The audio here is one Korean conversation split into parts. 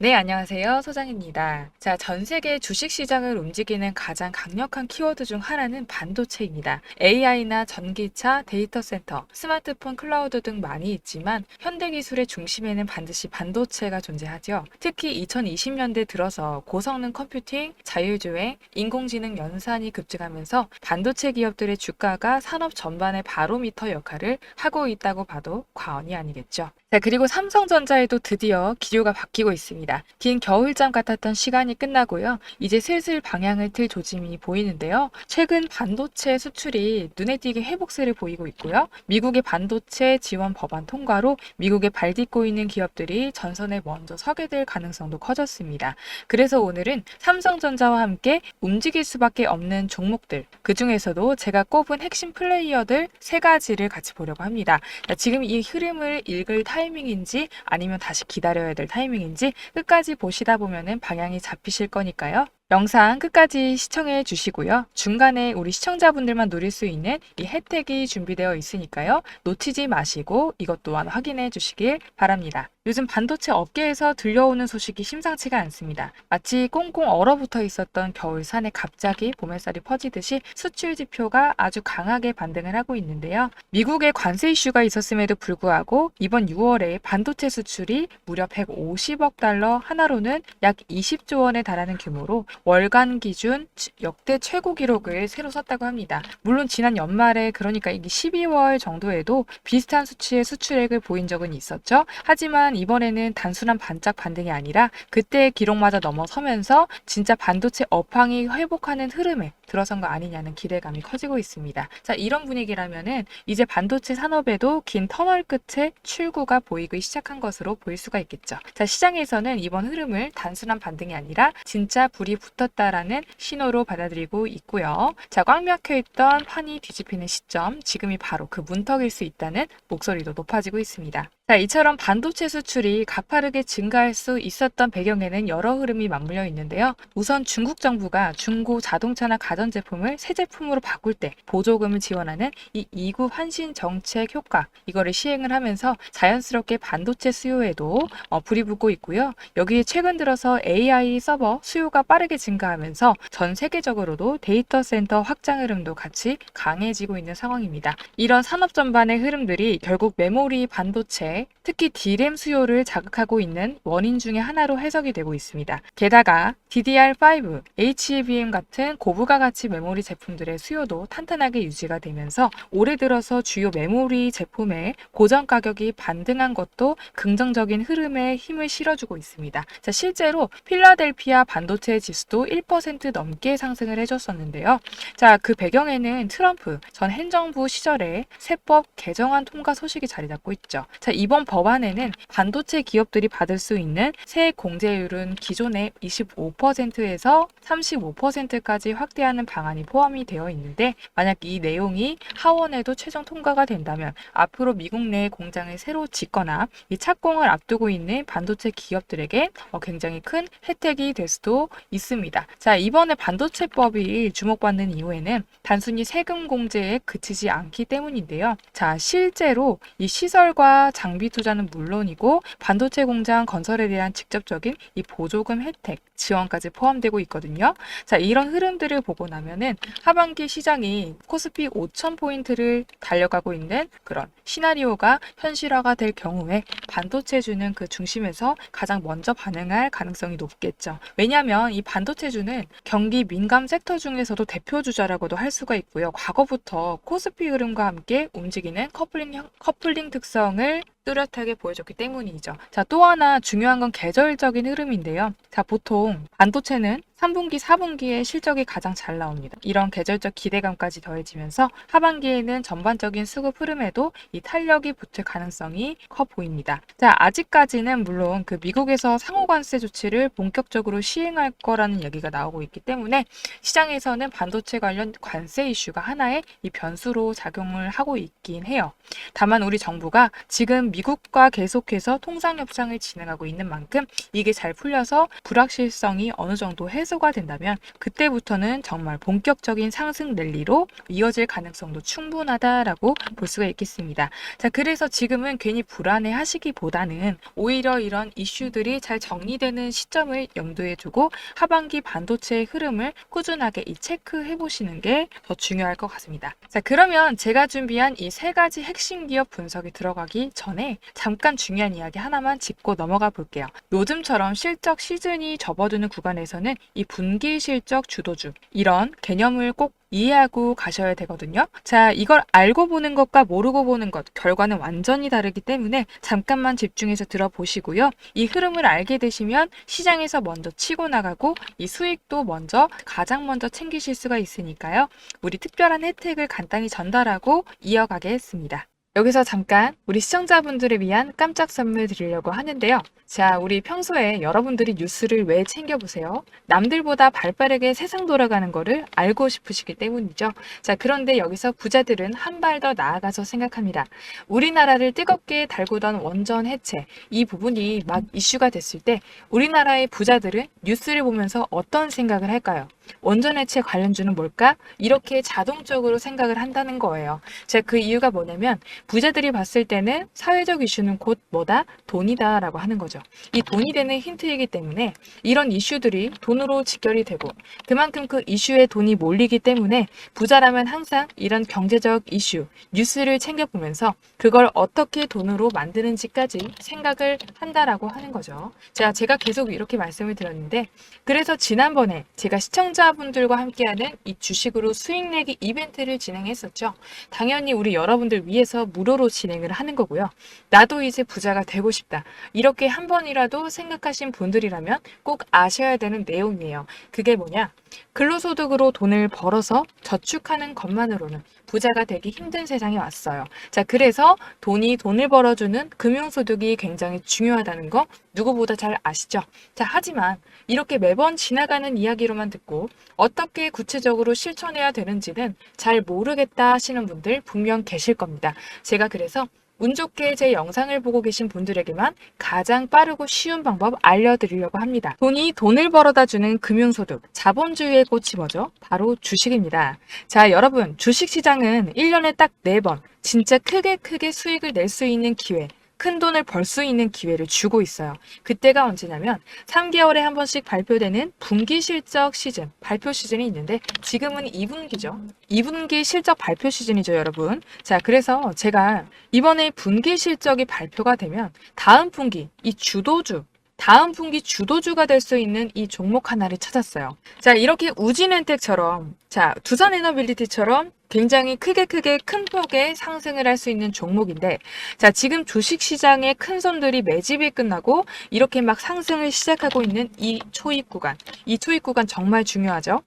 네, 안녕하세요. 소장입니다. 자, 전 세계 주식 시장을 움직이는 가장 강력한 키워드 중 하나는 반도체입니다. AI나 전기차, 데이터 센터, 스마트폰, 클라우드 등 많이 있지만 현대 기술의 중심에는 반드시 반도체가 존재하죠. 특히 2020년대 들어서 고성능 컴퓨팅, 자율주행, 인공지능 연산이 급증하면서 반도체 기업들의 주가가 산업 전반의 바로미터 역할을 하고 있다고 봐도 과언이 아니겠죠. 자, 그리고 삼성전자에도 드디어 기류가 바뀌고 있습니다. 긴 겨울잠 같았던 시간이 끝나고요. 이제 슬슬 방향을 틀 조짐이 보이는데요. 최근 반도체 수출이 눈에 띄게 회복세를 보이고 있고요. 미국의 반도체 지원 법안 통과로 미국에 발 딛고 있는 기업들이 전선에 먼저 서게 될 가능성도 커졌습니다. 그래서 오늘은 삼성전자와 함께 움직일 수밖에 없는 종목들, 그 중에서도 제가 꼽은 핵심 플레이어들 세 가지를 같이 보려고 합니다. 자, 지금 이 흐름을 읽을 타 이밍인지 아니면 다시 기다려야 될 타이밍인지 끝까지 보시다 보면은 방향이 잡히실 거니까요. 영상 끝까지 시청해 주시고요. 중간에 우리 시청자분들만 누릴 수 있는 이 혜택이 준비되어 있으니까요. 놓치지 마시고 이것 또한 확인해 주시길 바랍니다. 요즘 반도체 업계에서 들려오는 소식이 심상치가 않습니다. 마치 꽁꽁 얼어붙어 있었던 겨울산에 갑자기 봄햇살이 퍼지듯이 수출 지표가 아주 강하게 반등을 하고 있는데요. 미국의 관세 이슈가 있었음에도 불구하고 이번 6월에 반도체 수출이 무려 150억 달러 하나로는 약 20조 원에 달하는 규모로 월간 기준 역대 최고 기록을 새로 썼다고 합니다. 물론 지난 연말에 그러니까 이게 12월 정도에도 비슷한 수치의 수출액을 보인 적은 있었죠. 하지만 이번에는 단순한 반짝 반등이 아니라 그때의 기록마저 넘어서면서 진짜 반도체 업황이 회복하는 흐름에 들어선 거 아니냐는 기대감이 커지고 있습니다. 자, 이런 분위기라면은 이제 반도체 산업에도 긴 터널 끝에 출구가 보이기 시작한 것으로 보일 수가 있겠죠. 자, 시장에서는 이번 흐름을 단순한 반등이 아니라 진짜 불이 붙었다라는 신호로 받아들이고 있고요. 자, 꽉 막혀 있던 판이 뒤집히는 시점, 지금이 바로 그 문턱일 수 있다는 목소리도 높아지고 있습니다. 자, 이처럼 반도체 수출이 가파르게 증가할 수 있었던 배경에는 여러 흐름이 맞물려 있는데요. 우선 중국 정부가 중고 자동차나 가전제품을 새 제품으로 바꿀 때 보조금을 지원하는 이 2구 환신 정책 효과, 이거를 시행을 하면서 자연스럽게 반도체 수요에도 어, 불이 붙고 있고요. 여기에 최근 들어서 AI 서버 수요가 빠르게 증가하면서 전 세계적으로도 데이터 센터 확장 흐름도 같이 강해지고 있는 상황입니다. 이런 산업 전반의 흐름들이 결국 메모리 반도체 특히 D램 수요를 자극하고 있는 원인 중의 하나로 해석이 되고 있습니다. 게다가 DDR5, HBM 같은 고부가 가치 메모리 제품들의 수요도 탄탄하게 유지가 되면서 올해 들어서 주요 메모리 제품의 고정 가격이 반등한 것도 긍정적인 흐름에 힘을 실어주고 있습니다. 자, 실제로 필라델피아 반도체 지수도 1% 넘게 상승을 해줬었는데요. 자, 그 배경에는 트럼프 전 행정부 시절에 세법 개정안 통과 소식이 자리 잡고 있죠. 자, 이번 법안에는 반도체 기업들이 받을 수 있는 세액 공제율은 기존의 25%에서 35%까지 확대하는 방안이 포함이 되어 있는데 만약 이 내용이 하원에도 최종 통과가 된다면 앞으로 미국 내 공장을 새로 짓거나 이 착공을 앞두고 있는 반도체 기업들에게 어, 굉장히 큰 혜택이 될 수도 있습니다. 자, 이번에 반도체법이 주목받는 이유에는 단순히 세금 공제에 그치지 않기 때문인데요. 자, 실제로 이 시설과 장비 투자는 물론이고 반도체 공장 건설에 대한 직접적인 이 보조금 혜택, 지원까지 포함되고 있거든요. 자, 이런 흐름들을 보고 나면은 하반기 시장이 코스피 5,000포인트를 달려가고 있는 그런 시나리오가 현실화가 될 경우에 반도체주는 그 중심에서 가장 먼저 반응할 가능성이 높겠죠. 왜냐하면 이 반도체주는 경기 민감 섹터 중에서도 대표 주자라고도 할 수가 있고요. 과거부터 코스피 흐름과 함께 움직이는 커플링, 형- 커플링 특성을 뚜렷하게 보여줬기 때문이죠. 자, 또 하나 중요한 건 계절적인 흐름인데요. 자, 보통 반도체는 3분기, 4분기에 실적이 가장 잘 나옵니다. 이런 계절적 기대감까지 더해지면서 하반기에는 전반적인 수급 흐름에도 이 탄력이 붙을 가능성이 커 보입니다. 자, 아직까지는 물론 그 미국에서 상호관세 조치를 본격적으로 시행할 거라는 얘기가 나오고 있기 때문에 시장에서는 반도체 관련 관세 이슈가 하나의 이 변수로 작용을 하고 있긴 해요. 다만 우리 정부가 지금 미국과 계속해서 통상 협상을 진행하고 있는 만큼 이게 잘 풀려서 불확실성이 어느 정도 해소 해소가 된다면 그때부터는 정말 본격적인 상승 랠리로 이어질 가능성도 충분하다라고 볼 수가 있겠습니다. 자, 그래서 지금은 괜히 불안해 하시기보다는 오히려 이런 이슈들이 잘 정리되는 시점을 염두에 두고 하반기 반도체의 흐름을 꾸준하게 이 체크해 보시는 게 더 중요할 것 같습니다. 자, 그러면 제가 준비한 이 세 가지 핵심 기업 분석이 들어가기 전에 잠깐 중요한 이야기 하나만 짚고 넘어가 볼게요. 요즘처럼 실적 시즌이 접어드는 구간에서는 이 분기 실적 주도주 이런 개념을 꼭 이해하고 가셔야 되거든요. 자, 이걸 알고 보는 것과 모르고 보는 것, 결과는 완전히 다르기 때문에 잠깐만 집중해서 들어보시고요. 이 흐름을 알게 되시면 시장에서 먼저 치고 나가고 이 수익도 먼저 가장 먼저 챙기실 수가 있으니까요. 우리 특별한 혜택을 간단히 전달하고 이어가겠습니다. 여기서 잠깐 우리 시청자분들을 위한 깜짝 선물 드리려고 하는데요. 자, 우리 평소에 여러분들이 뉴스를 왜 챙겨보세요? 남들보다 발 빠르게 세상 돌아가는 거를 알고 싶으시기 때문이죠. 자, 그런데 여기서 부자들은 한 발 더 나아가서 생각합니다. 우리나라를 뜨겁게 달구던 원전 해체, 이 부분이 막 이슈가 됐을 때 우리나라의 부자들은 뉴스를 보면서 어떤 생각을 할까요? 원전 해체 관련주는 뭘까? 이렇게 자동적으로 생각을 한다는 거예요. 자, 그 이유가 뭐냐면 부자들이 봤을 때는 사회적 이슈는 곧 뭐다? 돈이다라고 하는 거죠. 이 돈이 되는 힌트이기 때문에 이런 이슈들이 돈으로 직결이 되고 그만큼 그 이슈에 돈이 몰리기 때문에 부자라면 항상 이런 경제적 이슈, 뉴스를 챙겨보면서 그걸 어떻게 돈으로 만드는지까지 생각을 한다라고 하는 거죠. 자, 제가 계속 이렇게 말씀을 드렸는데 그래서 지난번에 제가 시청자 분들과 함께하는 이 주식으로 수익 내기 이벤트를 진행했었죠. 당연히 우리 여러분들 위해서 무료로 진행을 하는 거고요. 나도 이제 부자가 되고 싶다. 이렇게 한 번이라도 생각하신 분들이라면 꼭 아셔야 되는 내용이에요. 그게 뭐냐? 근로소득으로 돈을 벌어서 저축하는 것만으로는 부자가 되기 힘든 세상이 왔어요. 자, 그래서 돈이 돈을 벌어주는 금융소득이 굉장히 중요하다는 거 누구보다 잘 아시죠? 자, 하지만 이렇게 매번 지나가는 이야기로만 듣고 어떻게 구체적으로 실천해야 되는지는 잘 모르겠다 하시는 분들 분명 계실 겁니다. 제가 그래서 운 좋게 제 영상을 보고 계신 분들에게만 가장 빠르고 쉬운 방법 알려드리려고 합니다. 돈이 돈을 벌어다 주는 금융소득, 자본주의의 꽃이 뭐죠? 바로 주식입니다. 자, 여러분, 주식시장은 1년에 딱 4번, 진짜 크게 크게 수익을 낼 수 있는 기회, 큰 돈을 벌 수 있는 기회를 주고 있어요. 그때가 언제냐면 3개월에 한 번씩 발표되는 분기 실적 시즌, 발표 시즌이 있는데 지금은 2분기죠. 2분기 실적 발표 시즌이죠, 여러분. 자, 그래서 제가 이번에 분기 실적이 발표가 되면 다음 분기 이 주도주 다음 분기 주도주가 될 수 있는 이 종목 하나를 찾았어요. 자, 이렇게 우진엔텍처럼, 자, 두산에너빌리티처럼 굉장히 크게 크게 큰 폭의 상승을 할 수 있는 종목인데, 자, 지금 주식 시장의 큰 손들이 매집이 끝나고 이렇게 막 상승을 시작하고 있는 이 초입 구간. 이 초입 구간 정말 중요하죠?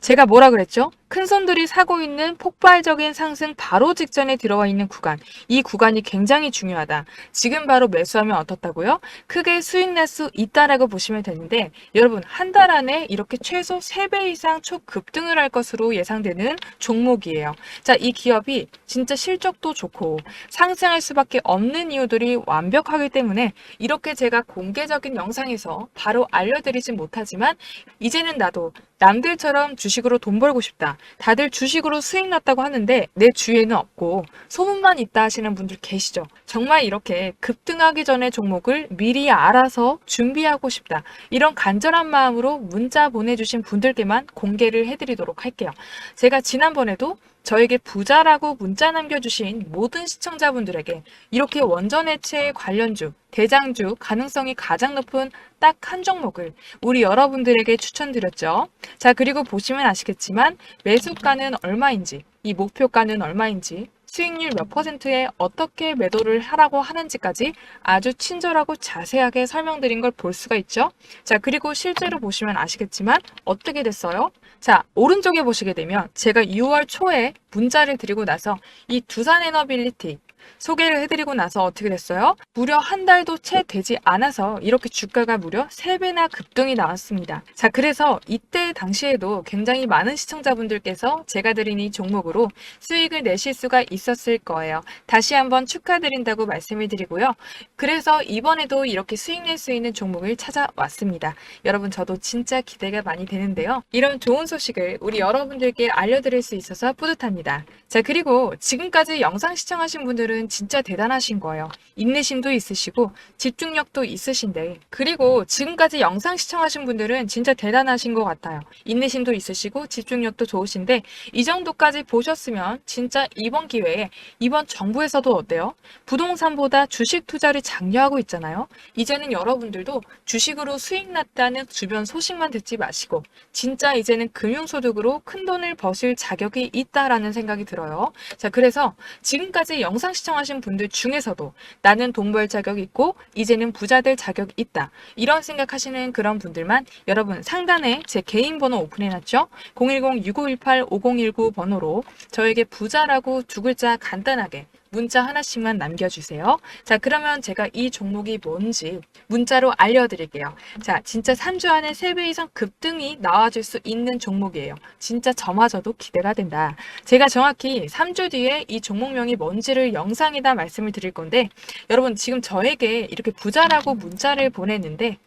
제가 뭐라 그랬죠? 큰 손들이 사고 있는 폭발적인 상승 바로 직전에 들어와 있는 구간. 이 구간이 굉장히 중요하다. 지금 바로 매수하면 어떻다고요? 크게 수익 낼수 있다라고 보시면 되는데, 여러분, 한 달 안에 이렇게 최소 3배 이상 초급등을 할 것으로 예상되는 종목이에요. 자, 이 기업이 진짜 실적도 좋고 상승할 수밖에 없는 이유들이 완벽하기 때문에 이렇게 제가 공개적인 영상에서 바로 알려드리진 못하지만 이제는 나도 남들처럼 주식으로 돈 벌고 싶다. 다들 주식으로 수익 났다고 하는데 내 주위에는 없고 소문만 있다 하시는 분들 계시죠. 정말 이렇게 급등하기 전에 종목을 미리 알아서 준비하고 싶다. 이런 간절한 마음으로 문자 보내주신 분들께만 공개를 해드리도록 할게요. 제가 지난번에도 저에게 부자라고 문자 남겨주신 모든 시청자분들에게 이렇게 원전 해체 관련주, 대장주 가능성이 가장 높은 딱 한 종목을 우리 여러분들에게 추천드렸죠. 자, 그리고 보시면 아시겠지만 매수가는 얼마인지, 이 목표가는 얼마인지, 수익률 몇 퍼센트에 어떻게 매도를 하라고 하는지까지 아주 친절하고 자세하게 설명드린 걸 볼 수가 있죠. 자, 그리고 실제로 보시면 아시겠지만 어떻게 됐어요? 자, 오른쪽에 보시게 되면 제가 6월 초에 문자를 드리고 나서 이 두산에너빌리티 소개를 해드리고 나서 어떻게 됐어요? 무려 한 달도 채 되지 않아서 이렇게 주가가 무려 3배나 급등이 나왔습니다. 자, 그래서 이때 당시에도 굉장히 많은 시청자분들께서 제가 드린 이 종목으로 수익을 내실 수가 있었을 거예요. 다시 한번 축하드린다고 말씀을 드리고요. 그래서 이번에도 이렇게 수익 낼 수 있는 종목을 찾아왔습니다. 여러분, 저도 진짜 기대가 많이 되는데요. 이런 좋은 소식을 우리 여러분들께 알려드릴 수 있어서 뿌듯합니다. 자, 그리고 지금까지 영상 시청하신 분들은 진짜 대단하신 거예요. 인내심도 있으시고 집중력도 있으신데 그리고 지금까지 영상 시청하신 분들은 진짜 대단하신 것 같아요. 인내심도 있으시고 집중력도 좋으신데 이 정도까지 보셨으면 진짜 이번 기회에 이번 정부에서도 어때요? 부동산보다 주식 투자를 장려하고 있잖아요. 이제는 여러분들도 주식으로 수익 났다는 주변 소식만 듣지 마시고 진짜 이제는 금융소득으로 큰 돈을 버실 자격이 있다라는 생각이 들어요. 자, 그래서 지금까지 영상 시청하신 분들 중에서도 나는 돈 벌 자격 있고 이제는 부자 될 자격 있다. 이런 생각하시는 그런 분들만 여러분 상단에 제 개인 번호 오픈해놨죠? 010-6518-5019 번호로 저에게 부자라고 두 글자 간단하게 문자 하나씩만 남겨주세요. 자, 그러면 제가 이 종목이 뭔지 문자로 알려드릴게요. 자, 진짜 3주 안에 3배 이상 급등이 나와줄 수 있는 종목이에요. 진짜 저마저도 기대가 된다. 제가 정확히 3주 뒤에 이 종목명이 뭔지를 영상에다 말씀을 드릴 건데, 여러분 지금 저에게 이렇게 부자라고 문자를 보냈는데,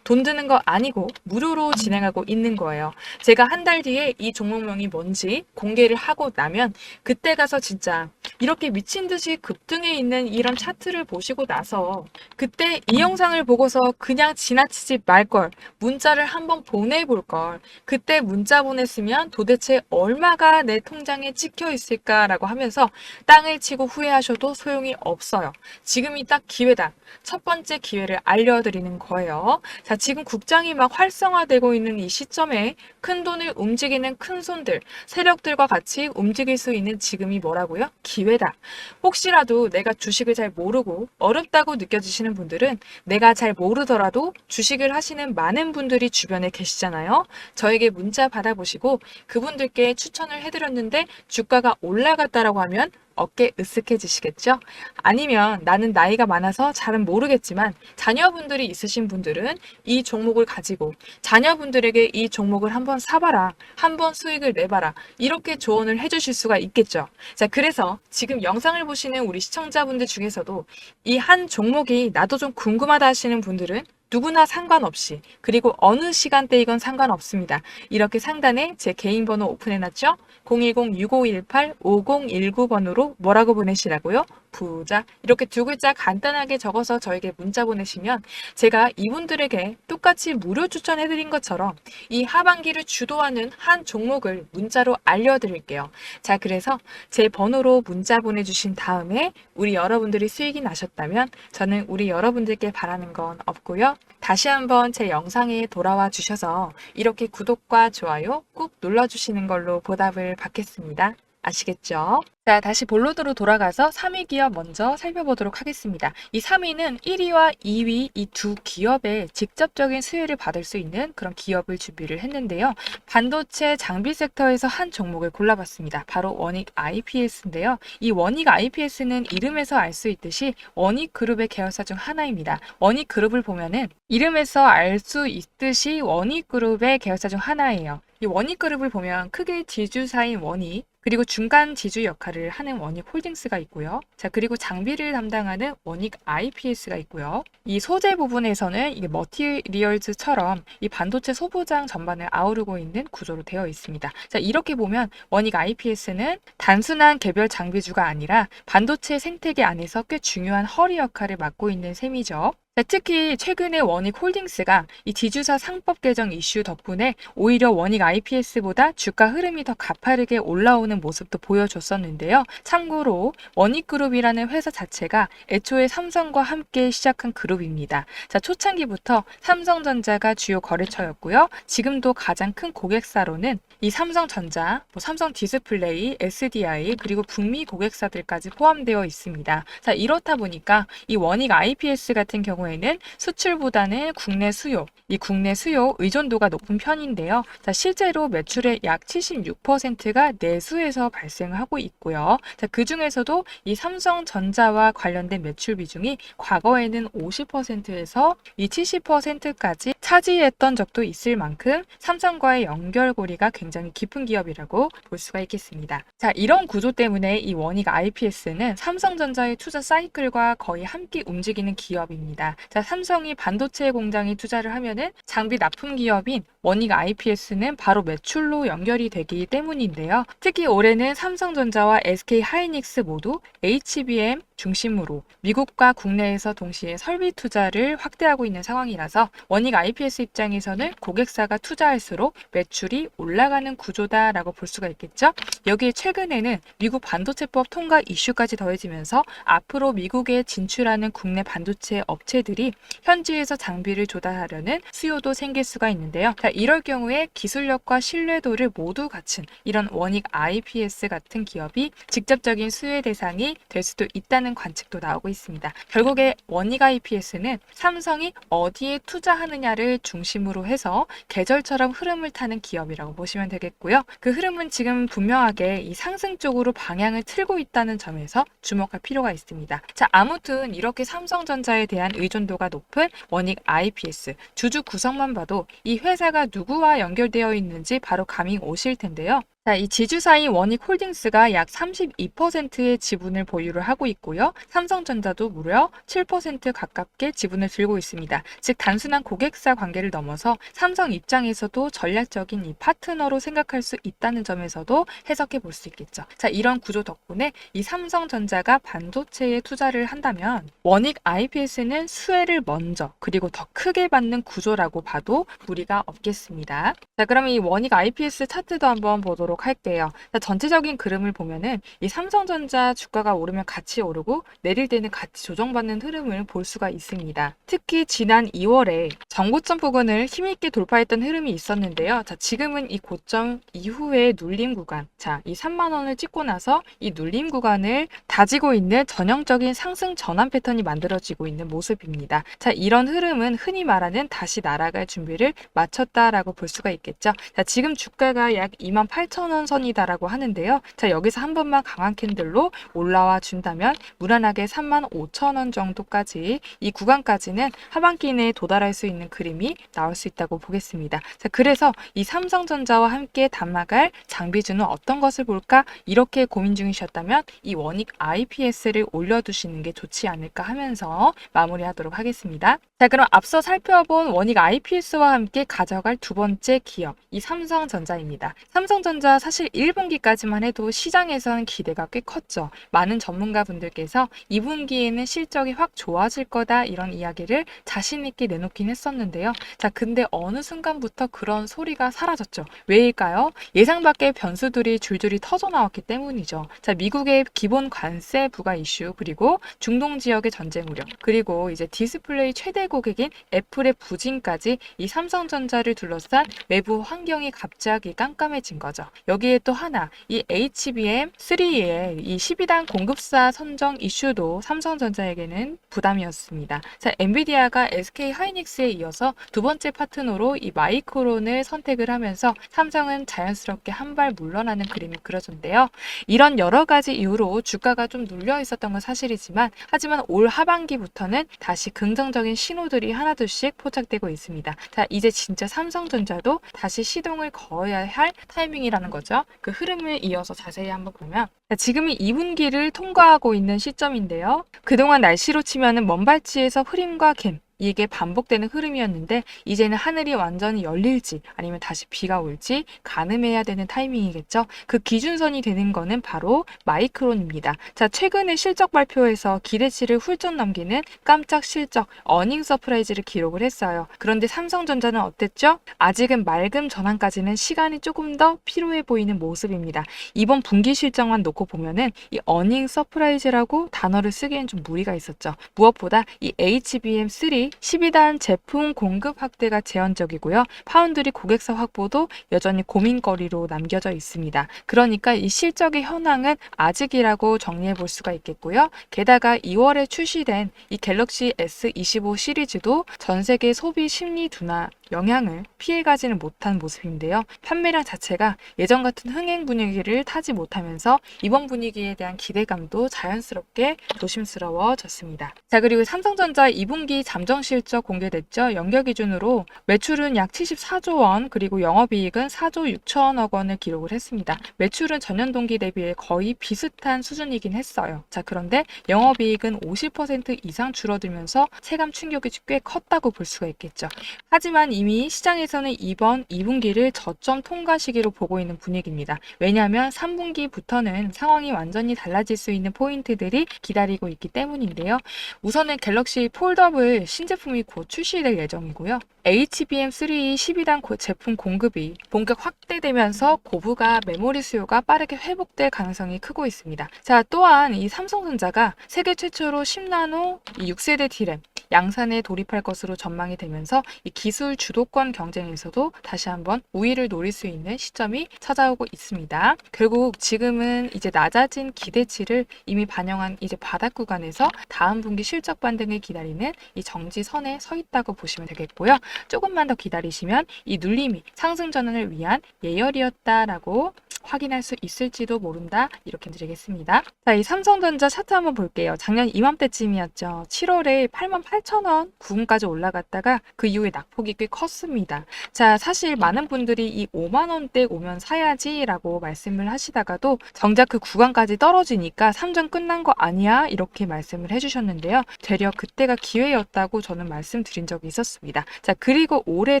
돈 드는 거 아니고 무료로 진행하고 있는 거예요. 제가 한 달 뒤에 이 종목명이 뭔지 공개를 하고 나면 그때 가서 진짜 이렇게 미친 듯이 급등해 있는 이런 차트를 보시고 나서 그때 이 영상을 보고서 그냥 지나치지 말걸 문자를 한번 보내볼 걸 그때 문자 보냈으면 도대체 얼마가 내 통장에 찍혀 있을까라고 하면서 땅을 치고 후회하셔도 소용이 없어요. 지금이 딱 기회다. 첫 번째 기회를 알려드리는 거예요. 자, 지금 국장이 막 활성화되고 있는 이 시점에 큰 돈을 움직이는 큰 손들, 세력들과 같이 움직일 수 있는 지금이 뭐라고요? 기회다. 혹시라도 내가 주식을 잘 모르고 어렵다고 느껴지시는 분들은 내가 잘 모르더라도 주식을 하시는 많은 분들이 주변에 계시잖아요. 저에게 문자 받아보시고 그분들께 추천을 해드렸는데 주가가 올라갔다라고 하면 어깨 으쓱해지시겠죠? 아니면 나는 나이가 많아서 잘은 모르겠지만 자녀분들이 있으신 분들은 이 종목을 가지고 자녀분들에게 이 종목을 한번 사봐라. 한번 수익을 내봐라. 이렇게 조언을 해주실 수가 있겠죠. 자, 그래서 지금 영상을 보시는 우리 시청자분들 중에서도 이 한 종목이 나도 좀 궁금하다 하시는 분들은 누구나 상관없이 그리고 어느 시간대이건 상관없습니다. 이렇게 상단에 제 개인 번호 오픈해놨죠? 010-6518-5019번으로 뭐라고 보내시라고요? 부자 이렇게 두 글자 간단하게 적어서 저에게 문자 보내시면 제가 이분들에게 똑같이 무료 추천해드린 것처럼 이 하반기를 주도하는 한 종목을 문자로 알려드릴게요. 자 그래서 제 번호로 문자 보내주신 다음에 우리 여러분들이 수익이 나셨다면 저는 우리 여러분들께 바라는 건 없고요. 다시 한번 제 영상에 돌아와 주셔서 이렇게 구독과 좋아요 꾹 눌러주시는 걸로 보답을 받겠습니다. 아시겠죠? 자, 다시 본로드로 돌아가서 3위 기업 먼저 살펴보도록 하겠습니다. 이 3위는 1위와 2위 이 두 기업의 직접적인 수혜를 받을 수 있는 그런 기업을 준비를 했는데요. 반도체 장비 섹터에서 한 종목을 골라봤습니다. 바로 원익 IPS인데요. 이 원익 IPS는 이름에서 알 수 있듯이 원익 그룹의 계열사 중 하나입니다. 원익 그룹을 보면은 이름에서 알 수 있듯이 원익 그룹의 계열사 중 하나예요. 이 원익 그룹을 보면 크게 지주사인 원익 그리고 중간 지주 역할을 하는 원익 홀딩스가 있고요. 자, 그리고 장비를 담당하는 원익 IPS가 있고요. 이 소재 부분에서는 이게 머티리얼즈처럼 이 반도체 소부장 전반을 아우르고 있는 구조로 되어 있습니다. 자, 이렇게 보면 원익 IPS는 단순한 개별 장비주가 아니라 반도체 생태계 안에서 꽤 중요한 허리 역할을 맡고 있는 셈이죠. 자, 특히 최근에 원익 홀딩스가 이 지주사 상법 개정 이슈 덕분에 오히려 원익 IPS보다 주가 흐름이 더 가파르게 올라오는 모습도 보여줬었는데요. 참고로 원익그룹이라는 회사 자체가 애초에 삼성과 함께 시작한 그룹입니다. 자, 초창기부터 삼성전자가 주요 거래처였고요. 지금도 가장 큰 고객사로는 이 삼성전자, 뭐 삼성 디스플레이, SDI 그리고 북미 고객사들까지 포함되어 있습니다. 자, 이렇다 보니까 이 원익 IPS 같은 경우에 경우에는 수출보다는 국내 수요, 이 국내 수요 의존도가 높은 편인데요. 자, 실제로 매출의 약 76%가 내수에서 발생하고 있고요. 자, 그 중에서도 이 삼성전자와 관련된 매출 비중이 과거에는 50%에서 이 70%까지 차지했던 적도 있을 만큼 삼성과의 연결고리가 굉장히 깊은 기업이라고 볼 수가 있겠습니다. 자, 이런 구조 때문에 이 원익 IPS는 삼성전자의 투자 사이클과 거의 함께 움직이는 기업입니다. 자, 삼성이 반도체 공장에 투자를 하면은 장비 납품 기업인 원익 IPS는 바로 매출로 연결이 되기 때문인데요. 특히 올해는 삼성전자와 SK 하이닉스 모두 HBM 중심으로 미국과 국내에서 동시에 설비 투자를 확대하고 있는 상황이라서 원익 IPS 입장에서는 고객사가 투자할수록 매출이 올라가는 구조다라고 볼 수가 있겠죠. 여기에 최근에는 미국 반도체법 통과 이슈까지 더해지면서 앞으로 미국에 진출하는 국내 반도체 업체들이 현지에서 장비를 조달하려는 수요도 생길 수가 있는데요. 자, 이럴 경우에 기술력과 신뢰도를 모두 갖춘 이런 원익 IPS 같은 기업이 직접적인 수혜 대상이 될 수도 있다는 관측도 나오고 있습니다. 결국에 원익 IPS는 삼성이 어디에 투자하느냐를 중심으로 해서 계절처럼 흐름을 타는 기업이라고 보시면 되겠고요. 그 흐름은 지금 분명하게 이 상승 쪽으로 방향을 틀고 있다는 점에서 주목할 필요가 있습니다. 자, 아무튼 이렇게 삼성전자에 대한 의존도가 높은 원익 IPS 주주 구성만 봐도 이 회사가 누구와 연결되어 있는지 바로 감이 오실 텐데요. 자, 이 지주사인 원익 홀딩스가 약 32%의 지분을 보유를 하고 있고요. 삼성전자도 무려 7% 가깝게 지분을 들고 있습니다. 즉 단순한 고객사 관계를 넘어서 삼성 입장에서도 전략적인 이 파트너로 생각할 수 있다는 점에서도 해석해 볼 수 있겠죠. 자, 이런 구조 덕분에 이 삼성전자가 반도체에 투자를 한다면 원익 IPS는 수혜를 먼저 그리고 더 크게 받는 구조라고 봐도 무리가 없겠습니다. 자, 그럼 이 원익 IPS 차트도 한번 보도록 할게요. 자, 전체적인 그림을 보면은 이 삼성전자 주가가 오르면 같이 오르고 내릴 때는 같이 조정받는 흐름을 볼 수가 있습니다. 특히 지난 2월에 정고점 부근을 힘있게 돌파했던 흐름이 있었는데요. 자, 지금은 이 고점 이후의 눌림 구간, 자, 이 3만 원을 찍고 나서 이 눌림 구간을 다지고 있는 전형적인 상승 전환 패턴이 만들어지고 있는 모습입니다. 자, 이런 흐름은 흔히 말하는 다시 날아갈 준비를 마쳤다라고 볼 수가 있겠죠. 자, 지금 주가가 약 2만 8천 원 선이다라고 하는데요. 자, 여기서 한 번만 강한 캔들로 올라와 준다면 무난하게 3만 5천 원 정도까지 이 구간까지는 하반기 내에 도달할 수 있는 그림이 나올 수 있다고 보겠습니다. 자, 그래서 이 삼성전자와 함께 담아갈 장비주는 어떤 것을 볼까 이렇게 고민 중이셨다면 이 원익 IPS를 올려두시는 게 좋지 않을까 하면서 마무리하도록 하겠습니다. 자, 그럼 앞서 살펴본 원익 IPS와 함께 가져갈 두 번째 기업, 이 삼성전자입니다. 삼성전자 사실 1분기까지만 해도 시장에서는 기대가 꽤 컸죠. 많은 전문가분들께서 2분기에는 실적이 확 좋아질 거다 이런 이야기를 자신있게 내놓긴 했었는데요. 자, 근데 어느 순간부터 그런 소리가 사라졌죠. 왜일까요? 예상 밖의 변수들이 줄줄이 터져 나왔기 때문이죠. 자, 미국의 기본 관세 부과 이슈, 그리고 중동 지역의 전쟁 우려, 그리고 이제 디스플레이 최대 고객인 애플의 부진까지 이 삼성전자를 둘러싼 외부 환경이 갑자기 깜깜해진 거죠. 여기에 또 하나, 이 HBM3의 이 12단 공급사 선정 이슈도 삼성전자에게는 부담이었습니다. 자, 엔비디아가 SK 하이닉스에 이어서 두 번째 파트너로 이 마이크론을 선택을 하면서 삼성은 자연스럽게 한 발 물러나는 그림이 그려졌는데요. 이런 여러 가지 이유로 주가가 좀 눌려 있었던 건 사실이지만 하지만 올 하반기부터는 다시 긍정적인 신호들이 하나둘씩 포착되고 있습니다. 자, 이제 진짜 삼성전자도 다시 시동을 걸어야 할 타이밍이라는 거죠. 그 흐름을 이어서 자세히 한번 보면 자, 지금이 2분기를 통과하고 있는 시점인데요. 그동안 날씨로 치면은 먼 발치에서 흐림과 갬 이게 반복되는 흐름이었는데 이제는 하늘이 완전히 열릴지 아니면 다시 비가 올지 가늠해야 되는 타이밍이겠죠. 그 기준선이 되는 거는 바로 마이크론입니다. 자, 최근에 실적 발표에서 기대치를 훌쩍 넘기는 깜짝 실적 어닝 서프라이즈를 기록을 했어요. 그런데 삼성전자는 어땠죠? 아직은 맑음 전환까지는 시간이 조금 더 필요해 보이는 모습입니다. 이번 분기 실적만 놓고 보면은 이 어닝 서프라이즈라고 단어를 쓰기엔 좀 무리가 있었죠. 무엇보다 이 HBM3 갤럭시 12단 제품 공급 확대가 제한적이고요. 파운드리 고객사 확보도 여전히 고민거리로 남겨져 있습니다. 그러니까 이 실적의 현황은 아직이라고 정리해 볼 수가 있겠고요. 게다가 2월에 출시된 이 갤럭시 S25 시리즈도 전 세계 소비 심리 둔화 영향을 피해가지는 못한 모습인데요. 판매량 자체가 예전 같은 흥행 분위기를 타지 못하면서 이번 분위기에 대한 기대감도 자연스럽게 조심스러워졌습니다. 자, 그리고 삼성전자 2분기 잠정 실적 공개됐죠. 연결 기준으로 매출은 약 74조 원, 그리고 영업이익은 4조 6천억 원을 기록을 했습니다. 매출은 전년 동기 대비해 거의 비슷한 수준이긴 했어요. 자, 그런데 영업이익은 50% 이상 줄어들면서 체감 충격이 꽤 컸다고 볼 수가 있겠죠. 하지만 이미 시장에서는 이번 2분기를 저점 통과 시기로 보고 있는 분위기입니다. 왜냐하면 3분기부터는 상황이 완전히 달라질 수 있는 포인트들이 기다리고 있기 때문인데요. 우선은 갤럭시 폴더블 신제품이 곧 출시될 예정이고요. HBM3 12단 고- 제품 공급이 본격 확대되면서 고부가 메모리 수요가 빠르게 회복될 가능성이 크고 있습니다. 자, 또한 이 삼성전자가 세계 최초로 10나노 이 6세대 D램 양산에 돌입할 것으로 전망이 되면서 이 기술 주도권 경쟁에서도 다시 한번 우위를 노릴 수 있는 시점이 찾아오고 있습니다. 결국 지금은 이제 낮아진 기대치를 이미 반영한 이제 바닥 구간에서 다음 분기 실적 반등을 기다리는 이 정지선에 서 있다고 보시면 되겠고요. 조금만 더 기다리시면 이 눌림이 상승 전환을 위한 예열이었다라고 확인할 수 있을지도 모른다 이렇게 드리겠습니다. 자, 이 삼성전자 차트 한번 볼게요. 작년 이맘때쯤이었죠. 7월에 88,000원 구간까지 올라갔다가 그 이후에 낙폭이 꽤 컸습니다. 자, 사실 많은 분들이 이 5만 원대 오면 사야지라고 말씀을 하시다가도 정작 그 구간까지 떨어지니까 삼전 끝난 거 아니야 이렇게 말씀을 해주셨는데요. 되려 그때가 기회였다고 저는 말씀드린 적이 있었습니다. 자, 그리고 올해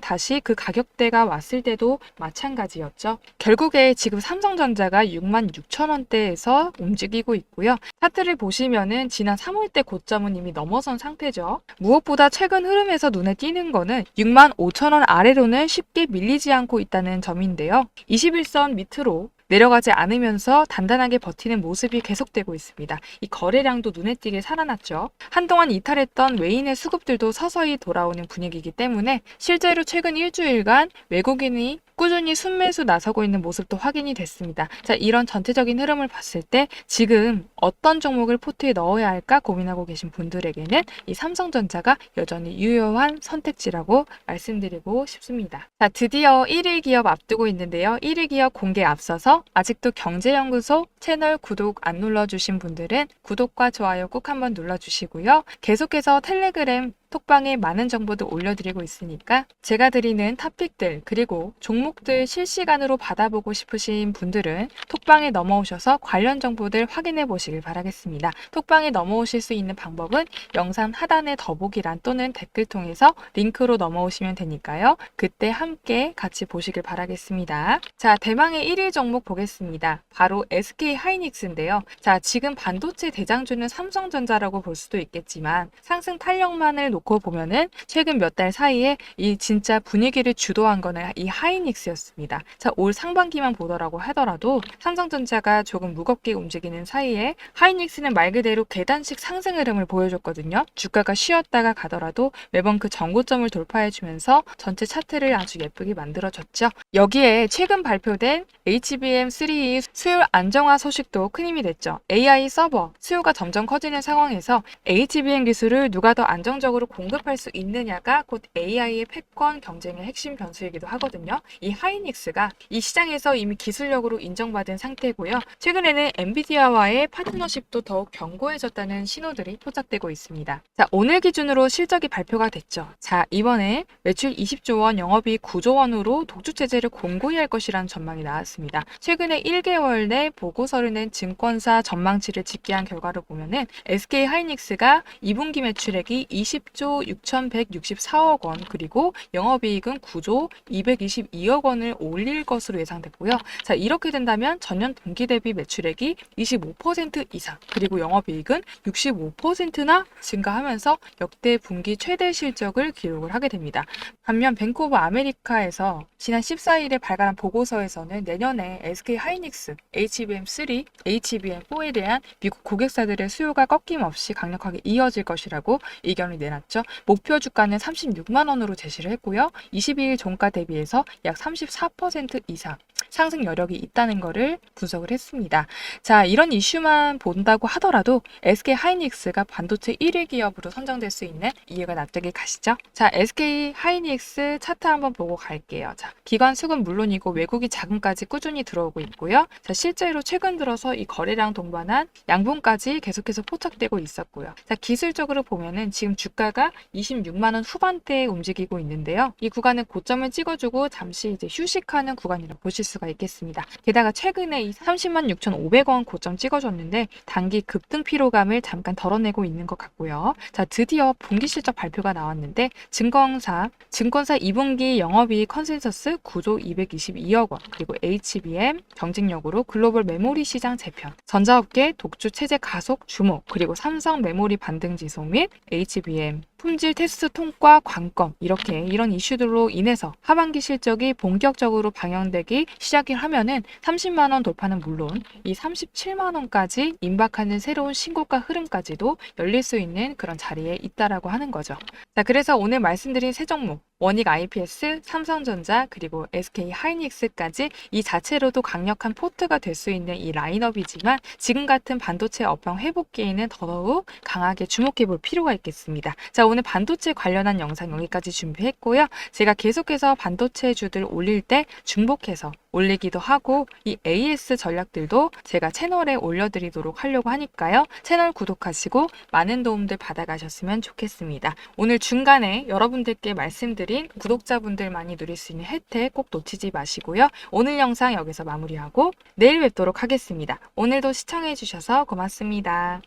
다시 그 가격대가 왔을 때도 마찬가지였죠. 결국에 지금 삼성전자가 6만 6천 원대에서 움직이고 있고요. 차트를 보시면은 지난 3월 때 고점은 이미 넘어선 상태죠. 무엇보다 최근 흐름에서 눈에 띄는 거는 6만 5천 원 아래로는 쉽게 밀리지 않고 있다는 점인데요. 21선 밑으로 내려가지 않으면서 단단하게 버티는 모습이 계속되고 있습니다. 이 거래량도 눈에 띄게 살아났죠. 한동안 이탈했던 외인의 수급들도 서서히 돌아오는 분위기이기 때문에 실제로 최근 일주일간 외국인이 꾸준히 순매수 나서고 있는 모습도 확인이 됐습니다. 자, 이런 전체적인 흐름을 봤을 때 지금 어떤 종목을 포트에 넣어야 할까 고민하고 계신 분들에게는 이 삼성전자가 여전히 유효한 선택지라고 말씀드리고 싶습니다. 자, 드디어 1위 기업 앞두고 있는데요. 1위 기업 공개 앞서서 아직도 경제연구소 채널 구독 안 눌러주신 분들은 구독과 좋아요 꼭 한번 눌러주시고요. 계속해서 텔레그램 톡방에 많은 정보도 올려드리고 있으니까 제가 드리는 탑픽들 그리고 종목들 실시간으로 받아보고 싶으신 분들은 톡방에 넘어오셔서 관련 정보들 확인해 보시길 바라겠습니다. 톡방에 넘어오실 수 있는 방법은 영상 하단의 더보기란 또는 댓글 통해서 링크로 넘어오시면 되니까요. 그때 함께 같이 보시길 바라겠습니다. 자, 대망의 1위 종목 보겠습니다. 바로 SK 하이닉스인데요. 자, 지금 반도체 대장주는 삼성전자라고 볼 수도 있겠지만 상승 탄력만을 놓고 보면은 최근 몇 달 사이에 이 진짜 분위기를 주도한 거는 이 하이닉스였습니다. 자, 올 상반기만 보더라고 하더라도 삼성전자가 조금 무겁게 움직이는 사이에 하이닉스는 말 그대로 계단식 상승 흐름을 보여줬거든요. 주가가 쉬었다가 가더라도 매번 그 전고점을 돌파해주면서 전체 차트를 아주 예쁘게 만들어줬죠. 여기에 최근 발표된 HBM3 수요 안정화 소식도 큰 힘이 됐죠. AI 서버 수요가 점점 커지는 상황에서 HBM 기술을 누가 더 안정적으로 공급할 수 있느냐가 곧 AI의 패권 경쟁의 핵심 변수이기도 하거든요. 이 하이닉스가 이 시장에서 이미 기술력으로 인정받은 상태고요. 최근에는 엔비디아와의 파트너십도 더욱 견고해졌다는 신호들이 포착되고 있습니다. 자, 오늘 기준으로 실적이 발표가 됐죠. 자, 이번에 매출 20조 원, 영업이익 9조 원으로 독주 체제를 공고히 할 것이라는 전망이 나왔습니다. 최근에 1개월 내 보고서를 낸 증권사 전망치를 집계한 결과를 보면은 SK 하이닉스가 2분기 매출액이 20조 6,164억 원 그리고 영업이익은 9조 222억 원을 올릴 것으로 예상됐고요. 자 이렇게 된다면 전년 동기 대비 매출액이 25% 이상 그리고 영업이익은 65%나 증가하면서 역대 분기 최대 실적을 기록을 하게 됩니다. 반면 뱅크 오브 아메리카에서 지난 14일에 발간한 보고서에서는 내년에 SK 하이닉스, HBM3, HBM4에 대한 미국 고객사들의 수요가 꺾임없이 강력하게 이어질 것이라고 의견을 내놨 죠. 목표 주가는 36만 원으로 제시를 했고요. 22일 종가 대비해서 약 34% 이상 상승 여력이 있다는 것을 분석을 했습니다. 자, 이런 이슈만 본다고 하더라도 SK 하이닉스가 반도체 1위 기업으로 선정될 수 있는 이유가 납득이 가시죠? 자, SK 하이닉스 차트 한번 보고 갈게요. 자, 기관 수급 물론이고 외국인 자금까지 꾸준히 들어오고 있고요. 자, 실제로 최근 들어서 이 거래량 동반한 양분까지 계속해서 포착되고 있었고요. 자, 기술적으로 보면은 지금 주가가 26만 원 후반대에 움직이고 있는데요. 이 구간은 고점을 찍어주고 잠시 이제 휴식하는 구간이라고 보실 수가 있겠습니다. 게다가 최근에 이 30만 6,500원 고점 찍어줬는데 단기 급등 피로감을 잠깐 덜어내고 있는 것 같고요. 자, 드디어 분기 실적 발표가 나왔는데 증권사 증권사 2분기 영업이익 컨센서스 9조 222억 원 그리고 HBM 경쟁력으로 글로벌 메모리 시장 재편 전자업계 독주 체제 가속 주목 그리고 삼성 메모리 반등 지속 및 HBM 품질 테스트 통과 관건 이렇게 이런 이슈들로 인해서 하반기 실적이 본격적으로 방영되기 시작을 하면은 30만 원 돌파는 물론 이 37만 원까지 임박하는 새로운 신고가 흐름까지도 열릴 수 있는 그런 자리에 있다라고 하는 거죠. 자, 그래서 오늘 말씀드린 세 종목 원익 IPS, 삼성전자 그리고 SK 하이닉스까지 이 자체로도 강력한 포트가 될 수 있는 이 라인업이지만 지금 같은 반도체 업황 회복기에는 더더욱 강하게 주목해 볼 필요가 있겠습니다. 자, 오늘 반도체 관련한 영상 여기까지 준비했고요. 제가 계속해서 반도체 주들 올릴 때 중복해서 올리기도 하고 이 AS 전략들도 제가 채널에 올려드리도록 하려고 하니까요. 채널 구독하시고 많은 도움들 받아가셨으면 좋겠습니다. 오늘 중간에 여러분들께 말씀드린 구독자분들만이 누릴 수 있는 혜택 꼭 놓치지 마시고요. 오늘 영상 여기서 마무리하고 내일 뵙도록 하겠습니다. 오늘도 시청해주셔서 고맙습니다.